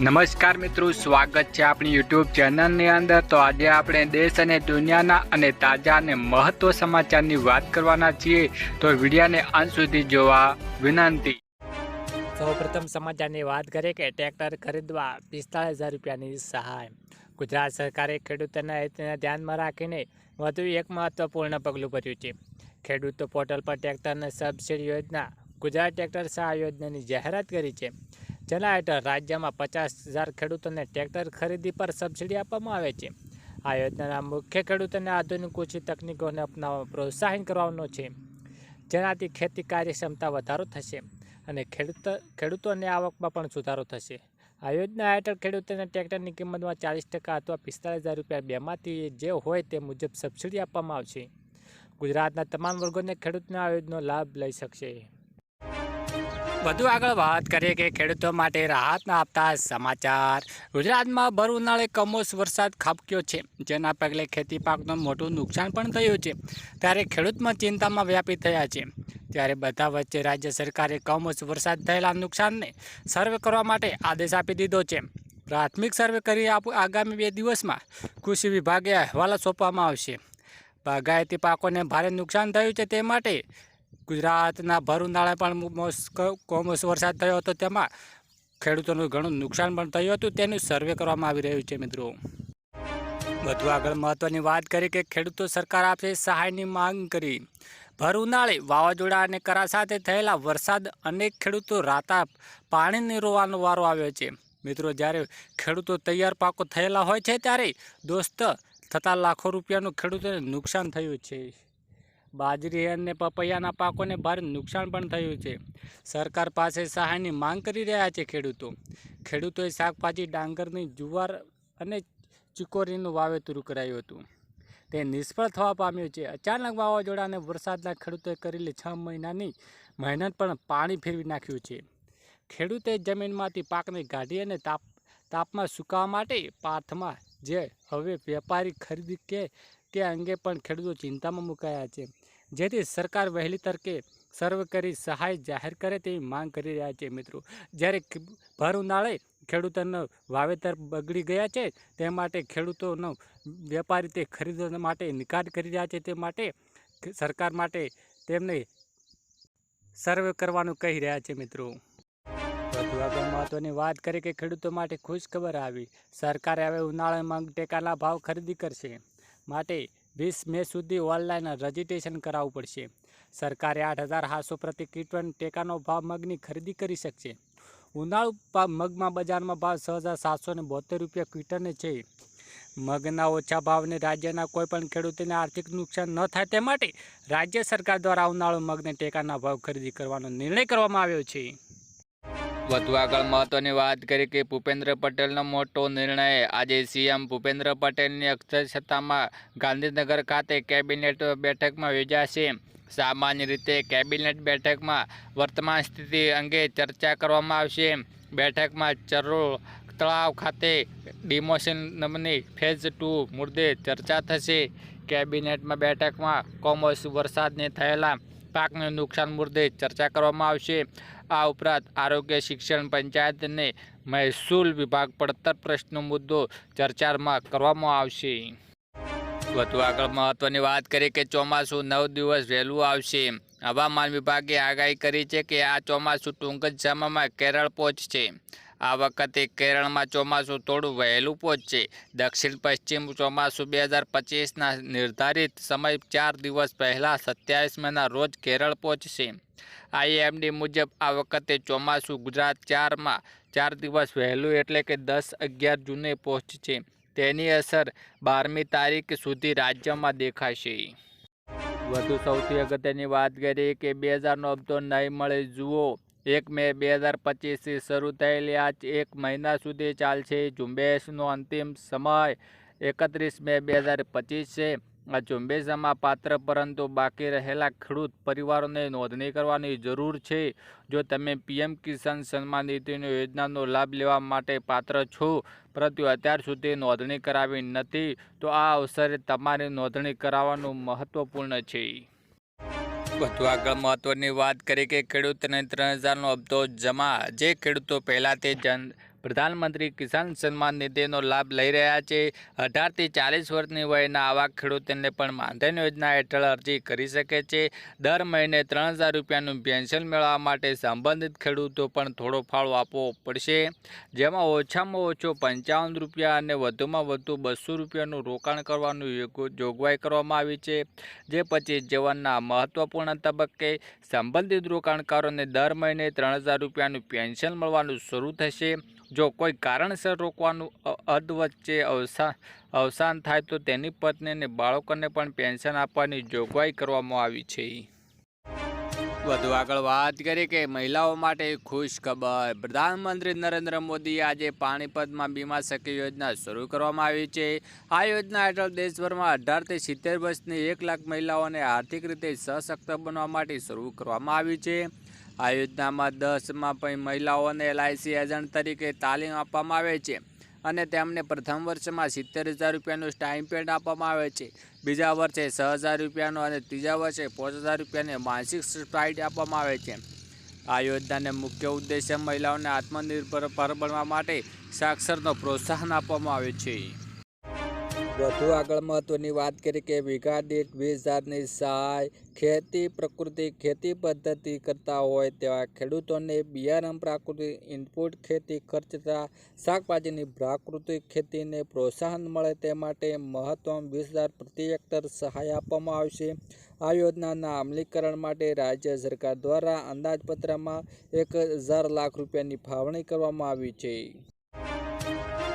નમસ્કાર મિત્રો, સ્વાગત છે આપણી યુટ્યુબ ચેનલની અંદર. તો આજે આપણે દેશ અને દુનિયાના અને તાજા અને મહત્વ સમાચારની વાત કરવાના છીએ. તો વિડીયાને અંત સુધી જોવા વિનંતી. સૌપ્રથમ સમાચારની વાત કરીએ કે ટ્રેક્ટર ખરીદવા પિસ્તાળીસ હજાર રૂપિયાની સહાય. ગુજરાત સરકારે ખેડૂતોના હિતને ધ્યાનમાં રાખીને વધુ એક મહત્વપૂર્ણ પગલું ભર્યું છે. ખેડૂતો પોર્ટલ પર ટ્રેક્ટરને સબસિડી યોજના, ગુજરાત ટ્રેક્ટર સહાય યોજનાની જાહેરાત કરી છે. જેના હેઠળ રાજ્યમાં પચાસ હજાર ખેડૂતોને ટ્રેક્ટર ખરીદી પર સબસિડી આપવામાં આવે છે. આ યોજનાના મુખ્ય ખેડૂતોને આધુનિક ઓછી તકનીકોને અપનાવવા પ્રોત્સાહન કરવાનો છે. જેનાથી ખેતી કાર્યક્ષમતા વધારો થશે અને ખેડૂતો ખેડૂતોની આવકમાં પણ સુધારો થશે. આ યોજના હેઠળ ખેડૂતોને ટ્રેક્ટરની કિંમતમાં ચાલીસ ટકા અથવા પિસ્તાળીસ હજાર રૂપિયા બેમાંથી જે હોય તે મુજબ સબસિડી આપવામાં આવશે. ગુજરાતના તમામ વર્ગોને ખેડૂતને આ યોજનાનો લાભ લઈ શકશે. વધુ આગળ વાત કરીએ કે ખેડૂતો માટે રાહતના આપતા સમાચાર. ગુજરાતમાં ભર ઉનાળે કમોસ વરસાદ ખાબક્યો છે, જેના પગલે ખેતી પાકનું મોટું નુકસાન પણ થયું છે. ત્યારે ખેડૂતમાં ચિંતામાં વ્યાપી થયા છે. ત્યારે બધા વચ્ચે રાજ્ય સરકારે કમોસ વરસાદ થયેલા નુકસાનને સર્વે કરવા માટે આદેશ આપી દીધો છે. પ્રાથમિક સર્વે કરી આગામી બે દિવસમાં કૃષિ વિભાગે અહેવાલ સોંપવામાં આવશે. બાગાયતી પાકોને ભારે નુકસાન થયું છે તે માટે ગુજરાતના ભર ઉનાળે પણ મોસ કોમોસ વરસાદ થયો હતો. તેમાં ખેડૂતોનું ઘણું નુકસાન પણ થયું હતું. તેનું સર્વે કરવામાં આવી રહ્યું છે, મિત્રો. વધુ આગળ મહત્વની વાત કરી કે ખેડૂતો સરકાર આપશે સહાયની માંગ કરી. ભર ઉનાળે વાવાઝોડા અને કરા સાથે થયેલા વરસાદ અનેક ખેડૂતો રાતા પાણીની રોવાનો વારો આવ્યો છે. મિત્રો, જ્યારે ખેડૂતો તૈયાર પાકો થયેલા હોય છે, ત્યારે દોસ્ત થતા લાખો રૂપિયાનું ખેડૂતોને નુકસાન થયું છે. બાજરી અને પપૈયાના પાકોને ભારે નુકસાન પણ થયું છે. સરકાર પાસે સહાયની માંગ કરી રહ્યા છે ખેડૂતો. ખેડૂતોએ શાકભાજી ડાંગરની જુવાર અને ચિકોરીનું વાવેતર કરાયું હતું. તે નિષ્ફળ થવા પામ્યું છે. અચાનક વાવાઝોડા અને વરસાદના ખેડૂતોએ કરેલી છ મહિનાની મહેનત પણ પાણી ફેરવી નાખ્યું છે. ખેડૂતે જમીનમાંથી પાકને કાઢી અને તાપ, તાપમાં સુકાવા માટે પાથમાં જે હવે વેપારી ખરીદી કે તે અંગે પણ ખેડૂતો ચિંતામાં મુકાયા છે. જેથી સરકાર વહેલી તરકે સર્વ કરી સહાય જાહેર કરે તેવી માંગ કરી રહ્યા છે મિત્રો. જ્યારે ભર ઉનાળે ખેડૂતોનો વાવેતર બગડી ગયા છે, તે માટે ખેડૂતોનો વેપારી તે ખરીદવા માટે નિકાલ કરી રહ્યા છે, તે માટે સરકાર માટે તેમને સર્વે કરવાનું કહી રહ્યા છે મિત્રો. મહત્વની વાત કરી કે ખેડૂતો માટે ખુશ ખબર આવી. સરકારે હવે ઉનાળામાં ટેકાના ભાવ ખરીદી કરશે. માટે વીસ મે સુધી ઓનલાઈન રજીસ્ટ્રેશન કરાવવું પડશે. સરકારે આઠ હજાર સાતસો પ્રતિ ક્વિન્ટલ ટેકાનો ભાવ મગની ખરીદી કરી શકશે. ઉનાળુ મગમાં બજારમાં ભાવ છ હજાર સાતસો ને બોતેર રૂપિયા ક્વિન્ટલને છે. મગના ઓછા ભાવને રાજ્યના કોઈ પણ ખેડૂતોને આર્થિક નુકસાન ન થાય તે માટે રાજ્ય સરકાર દ્વારા ઉનાળુ મગને ટેકાના ભાવ ખરીદી કરવાનો નિર્ણય કરવામાં આવ્યો છે. વધુ આગળ મહત્વની વાત કરી કે ભૂપેન્દ્ર પટેલનો મોટો નિર્ણય આજે સીએમ ભૂપેન્દ્ર પટેલની અધ્યક્ષતામાં ગાંધીનગર ખાતે કેબિનેટ બેઠકમાં યોજાશે. સામાન્ય રીતે કેબિનેટ બેઠકમાં વર્તમાન સ્થિતિ અંગે ચર્ચા કરવામાં આવશે. બેઠકમાં ચરોળ તળાવ ખાતે ડિમોશન નમની ફેઝ ટુ મુદ્દે ચર્ચા થશે. કેબિનેટમાં બેઠકમાં કોમર્સ વરસાદને થયેલા પાકને નુકસાન મુદ્દે ચર્ચા કરવામાં આવશે. આ ઉપરાંત આરોગ્ય શિક્ષણ પંચાયત મહેસૂલ વિભાગ પડતર પ્રશ્નો મુદ્દો ચર્ચામાં કરવામાં આવશે. વધુ આગળ મહત્વની વાત કરીએ કે ચોમાસું નવ દિવસ વહેલું આવશે. હવામાન વિભાગે આગાહી કરી છે કે આ ચોમાસું ટૂંક જ સમયમાં કેરળ પહોંચશે. આ વખતે કેરળમાં ચોમાસું થોડું વહેલું પહોંચશે. દક્ષિણ પશ્ચિમ ચોમાસું બે હજાર પચીસના નિર્ધારિત સમય ચાર દિવસ પહેલાં સત્યાવીસ મેના રોજ કેરળ પહોંચશે. આઈએમડી મુજબ આ વખતે ચોમાસું ગુજરાત ચારમાં ચાર દિવસ વહેલું એટલે કે દસ અગિયાર જૂને પહોંચશે. તેની અસર બારમી તારીખ સુધી રાજ્યમાં દેખાશે. વધુ સૌથી અગત્યની વાત કરીએ કે બે હજારનો હપ્તો નહીં મળે, જુઓ. એક મે બે હજાર પચીસથી શરૂ થયેલી આ એક મહિના સુધી ચાલશે. ઝુંબેશનો અંતિમ સમય એકત્રીસ મે બે હજાર પચીસ છે. આ ઝુંબેશમાં પાત્ર પરંતુ બાકી રહેલા ખેડૂત પરિવારોને નોંધણી કરવાની જરૂર છે. જો તમે પીએમ કિસાન સન્માન નિધિની યોજનાનો લાભ લેવા માટે પાત્ર છો, પરંતુ અત્યાર સુધી નોંધણી કરાવી નથી, તો આ અવસરે તમારી નોંધણી કરાવવાનું મહત્વપૂર્ણ છે. વધુ આગળ મહત્વની વાત કરી કે ખેડૂતને ત્રણ હજારનો હપ્તો જમા. જે ખેડૂતો પહેલાંથી જન પ્રધાનમંત્રી કિસાન સન્માન નિધિનો લાભ લઈ રહ્યા છે. અઢારથી ચાલીસ વર્ષની વયના આવા ખેડૂતોને પણ માનધન યોજના હેઠળ અરજી કરી શકે છે. દર મહિને ત્રણ હજાર રૂપિયાનું પેન્શન મેળવવા માટે સંબંધિત ખેડૂતો પણ થોડો ફાળો આપવો પડશે. જેમાં ઓછામાં ઓછો પંચાવન રૂપિયા અને વધુમાં વધુ બસો રૂપિયાનું રોકાણ કરવાનું જોગવાઈ કરવામાં આવી છે. જે પછી જીવનના મહત્વપૂર્ણ તબક્કે સંબંધિત રોકાણકારોને દર મહિને ત્રણ હજાર રૂપિયાનું પેન્શન મળવાનું શરૂ થશે. જો કોઈ કારણસર રોકવાનું, અ- અધ વચ્ચે અવસાન અવસાન થાય તો તેની પત્ની અને બાળકોને પણ પેન્શન આપવાની જોગવાઈ કરવામાં આવી છે. વધુ આગળ વાત કરીએ કે મહિલાઓ માટે ખુશ ખબર. પ્રધાનમંત્રી નરેન્દ્ર મોદીએ આજે પાણીપતમાં બીમા સખી યોજના શરૂ કરવામાં આવી છે. આ યોજના હેઠળ દેશભરમાં અઢારથી સિત્તેર વર્ષની એક લાખ મહિલાઓને આર્થિક રીતે સશક્ત બનવા માટે શરૂ કરવામાં આવી છે. આ યોજનામાં દસમાં પણ મહિલાઓને એલઆઈસી એજન્ટ તરીકે તાલીમ આપવામાં આવે છે અને તેમને પ્રથમ વર્ષમાં સિત્તેર હજાર રૂપિયાનું સ્ટાઇપેન્ડ આપવામાં આવે છે. બીજા વર્ષે છ હજાર રૂપિયાનો અને ત્રીજા વર્ષે પાંચ હજાર રૂપિયાને માનસિક સ્ટાઇટ આપવામાં આવે છે. આ યોજનાને મુખ્ય ઉદ્દેશ્ય મહિલાઓને આત્મનિર્ભર પર બનવા માટે સાક્ષરનો પ્રોત્સાહન આપવામાં આવે છે. વધુ આગળ મહત્વની વાત કરી કે વીઘા દીઠ વીસ હજારની સહાય ખેતી પ્રકૃતિ ખેતી પદ્ધતિ કરતા હોય તેવા ખેડૂતોને બિયારણ પ્રાકૃતિક ઇનપુટ ખેતી ખર્ચ તથા શાકભાજીની પ્રાકૃતિક ખેતીને પ્રોત્સાહન મળે તે માટે મહત્તમ વીસ હજાર પ્રતિ હેક્ટર સહાય આપવામાં આવશે. આ યોજનાના અમલીકરણ માટે રાજ્ય સરકાર દ્વારા અંદાજપત્રમાં એક હજાર લાખ રૂપિયાની ફાળવણી કરવામાં આવી છે.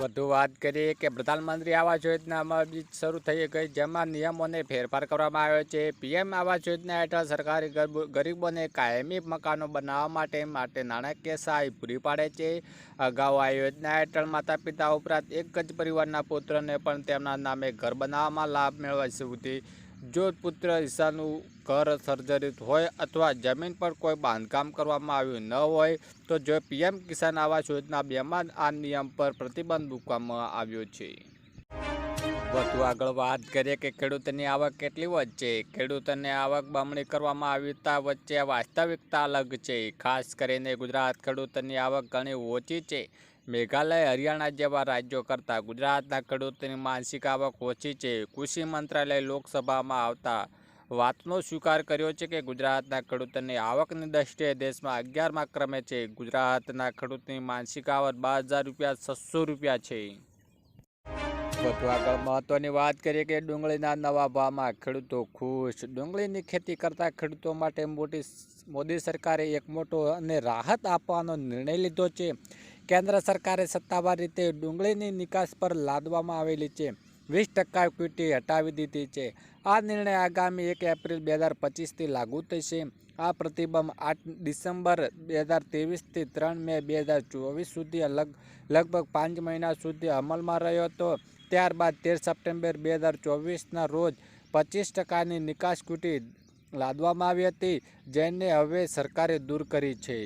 વધુ વાત કરીએ કે પ્રધાનમંત્રી આવાસ યોજના અમલ શરૂ થઈ ગઈ, જેમાં નિયમોને ફેરફાર કરવામાં આવ્યો છે. પીએમ આવાસ યોજના હેઠળ સરકારી ગરબ- ગરીબોને કાયમી મકાનો બનાવવા માટે માટે નાણાકીય સહાય પૂરી પાડે છે. અગાઉ આ યોજના હેઠળ માતા પિતા ઉપરાંત એક જ પરિવારના પુત્રને પણ તેમના નામે ઘર બનાવવામાં લાભ મેળવવા સુધી જો પુત્ર હિસ્સાનું ઘર સર્જરિત હોય અથવા જમીન પર કોઈ બાંધકામ કરવામાં આવ્યું ન હોય, તો જો પીએમ કિસાન આવાસ યોજના બેમાં આ નિયમ પર પ્રતિબંધ મૂકવામાં આવ્યો છે. વધુ આગળ વાત કરીએ કે ખેડૂતની આવક કેટલી વચ્ચે ખેડૂતોની આવક બમણી કરવામાં આવતા વચ્ચે વાસ્તવિકતા અલગ છે. ખાસ કરીને ગુજરાત ખેડૂતોની આવક ઘણી ઓછી છે. મેઘાલય, હરિયાણા જેવા રાજ્યો કરતાં ગુજરાતના ખેડૂતોની માનસિક આવક ઓછી છે. કૃષિ મંત્રાલય લોકસભામાં આવતા વાતનો સ્વીકાર કર્યો છે કે ગુજરાતના ખેડૂતોની આવકની દ્રષ્ટિએ દેશમાં અગિયારમાં ક્રમે છે. ગુજરાતના ખેડૂતની માનસિક આવક બાર હજાર રૂપિયા, છસો રૂપિયા છે. વધુ આગળ મહત્વની વાત કરીએ કે ડુંગળીના નવા ભાવમાં ખેડૂતો ખુશ. ડુંગળીની ખેતી કરતા ખેડૂતો માટે મોટી મોદી સરકારે એક મોટો અને રાહત આપવાનો નિર્ણય લીધો છે. કેન્દ્ર સરકારે સત્તાવાર રીતે ડુંગળીની નિકાસ પર લાદવામાં આવેલી છે. વીસ ટકા ક્વિટી હટાવી દીધી છે. આ નિર્ણય આગામી એક એપ્રિલ બે હજાર પચીસથી લાગુ થશે. આ પ્રતિબંધ આઠ ડિસેમ્બર બે હજાર ત્રેવીસથી ત્રણ મે બે હજાર ચોવીસ સુધી લગ લગભગ પાંચ મહિના સુધી અમલમાં રહ્યો હતો. ત્યારબાદ તેર સપ્ટેમ્બર બે હજાર ચોવીસના રોજ પચીસ ટકાની નિકાસ કુટી લાદવામાં આવી હતી, જેને હવે સરકારે દૂર કરી છે.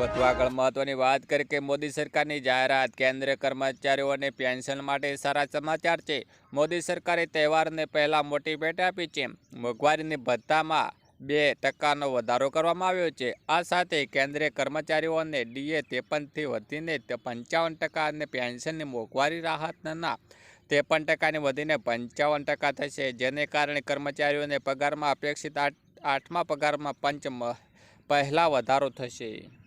વધુ આગળ મહત્વની વાત કરી કે મોદી સરકારની જાહેરાત, કેન્દ્રીય કર્મચારીઓને પેન્શન માટે સારા સમાચાર છે. મોદી સરકારે તહેવારને પહેલાં મોટી ભેટ આપી છે. મોંઘવારીની ભથ્થામાં બે ટકાનો વધારો કરવામાં આવ્યો છે. આ સાથે કેન્દ્રીય કર્મચારીઓને ડીએ ત્રેપનથી વધીને પંચાવન ટકા અને પેન્શનની મોંઘવારી રાહતના ત્રેપન ટકાની વધીને પંચાવન ટકા થશે, જેને કારણે કર્મચારીઓને પગારમાં અપેક્ષિત આઠ, આઠમા પગારમાં પંચ પહેલા વધારો થશે.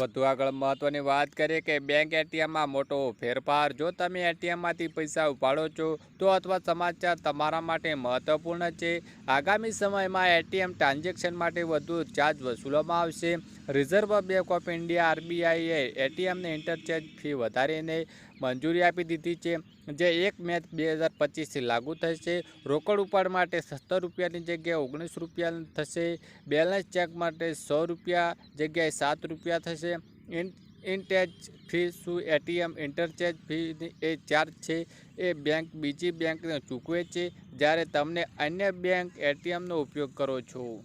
વધુ આગળ મહત્વની વાત કરીએ કે બેંક એટીએમમાં મોટો ફેરફાર, જો તમે એટીએમમાંથી પૈસા ઉપાડો છો, તો અથવા સમાચાર તમારા માટે મહત્વપૂર્ણ છે. આગામી સમયમાં એટીએમ ટ્રાન્ઝેક્શન માટે વધુ ચાર્જ વસૂલવામાં આવશે. રિઝર્વ બેંક ઓફ ઇન્ડિયા આરબીઆઈએ એટીએમને ઇન્ટરચેન્જ ફી વધારીને મંજૂરી આપી દીધી છે, જે એક મે બે હજાર પચીસથી લાગુ થશે. રોકડ ઉપાડ માટે સત્તર રૂપિયાની જગ્યાએ ઓગણીસ રૂપિયા થશે. બેલેન્સ ચેક માટે સો રૂપિયા જગ્યાએ સાત રૂપિયા થશે. ઇન, ઇન્ટેચ ફી શું? એટીએમ ઇન્ટરચેજ ફી એ ચાર્જ છે. એ બેંક બીજી બેંકને ચૂકવે છે. જ્યારે તમને અન્ય બેંક એટીએમનો ઉપયોગ કરો છો.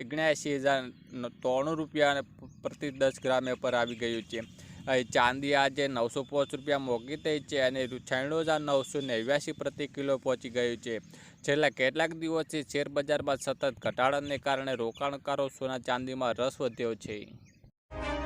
ઓગણ્યાસી હજાર ત્રણ રૂપિયા પ્રતિ દસ ગ્રામે પર આવી ગયું છે. ચાંદી આજે નવસો પાંચ રૂપિયા મોંઘી થઈ છે અને છાણું હજાર નવસો નેવ્યાસી પ્રતિ કિલો પહોંચી ગયું છે. છેલ્લા કેટલાક દિવસથી શેરબજારમાં સતત ઘટાડાને કારણે રોકાણકારો સોના ચાંદીમાં રસ વધ્યો છે.